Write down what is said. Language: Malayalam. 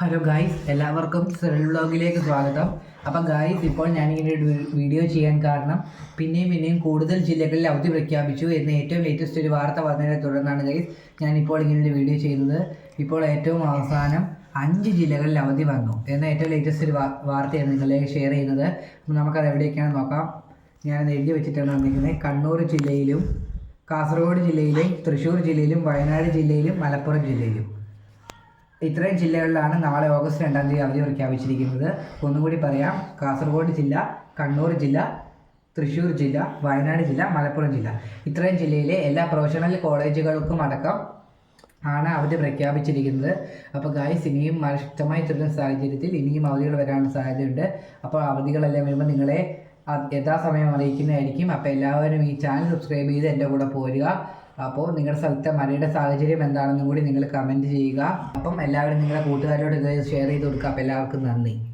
ഹലോ ഗായ്സ് എല്ലാവർക്കും സെൽ വ്ളോഗിലേക്ക് സ്വാഗതം. അപ്പം ഗായ്സ് ഇപ്പോൾ ഞാനിങ്ങനെ ഒരു വീഡിയോ ചെയ്യാൻ കാരണം പിന്നെയും പിന്നെയും കൂടുതൽ ജില്ലകളിൽ അവധി പ്രഖ്യാപിച്ചു എന്ന ഏറ്റവും ലേറ്റസ്റ്റ് ഒരു വാർത്ത വന്നതിനെ തുടർന്നാണ് ഗൈസ് ഞാനിപ്പോൾ ഇങ്ങനെ ഒരു വീഡിയോ ചെയ്യുന്നത് ഇപ്പോൾ ഏറ്റവും അവസാനം അഞ്ച് ജില്ലകളിൽ അവധി വന്നു എന്ന ഏറ്റവും ലേറ്റസ്റ്റ് ഒരു വാർത്തയാണ് നിങ്ങളിലേക്ക് ഷെയർ ചെയ്യുന്നത്. നമുക്കത് എവിടെയൊക്കെയാണെന്ന് നോക്കാം. ഞാൻ എഴുതി വെച്ചിട്ടാണ് വന്നിരിക്കുന്നത്. കണ്ണൂർ ജില്ലയിലും കാസർഗോഡ് ജില്ലയിലും തൃശ്ശൂർ ജില്ലയിലും വയനാട് ജില്ലയിലും മലപ്പുറം ജില്ലയിലും. ഇത്രയും ജില്ലകളിലാണ് നാളെ ഓഗസ്റ്റ് രണ്ടാം തീയതി അവധി പ്രഖ്യാപിച്ചിരിക്കുന്നത്. ഒന്നുകൂടി പറയാം. കാസർഗോഡ് ജില്ല കണ്ണൂർ ജില്ല തൃശ്ശൂർ ജില്ല വയനാട് ജില്ല മലപ്പുറം ജില്ല. ഇത്രയും ജില്ലയിലെ എല്ലാ പ്രൊഫഷണൽ കോളേജുകൾക്കും അടക്കം ആണ് അവധി പ്രഖ്യാപിച്ചിരിക്കുന്നത്. അപ്പോൾ ഗായ്സ് ഇനിയും മഴ ശക്തമായി തുടരുന്ന സാഹചര്യത്തിൽ ഇനിയും അവധികൾ വരാനുള്ള സാധ്യതയുണ്ട്. അപ്പോൾ അവധികളെല്ലാം വരുമ്പോൾ നിങ്ങളെ യഥാസമയം അറിയിക്കുന്നതായിരിക്കും. അപ്പോൾ എല്ലാവരും ഈ ചാനൽ സബ്സ്ക്രൈബ് ചെയ്ത് എന്റെ കൂടെ പോരുക. അപ്പോൾ നിങ്ങളുടെ സ്ഥലത്തെ മഴയുടെ സാഹചര്യം എന്താണെന്നും കൂടി നിങ്ങൾ കമന്റ് ചെയ്യുക. അപ്പം എല്ലാവരും നിങ്ങളുടെ കൂട്ടുകാരോട് ഇത് ഷെയർ ചെയ്ത് കൊടുക്കുക. അപ്പോൾ എല്ലാവർക്കും നന്ദി.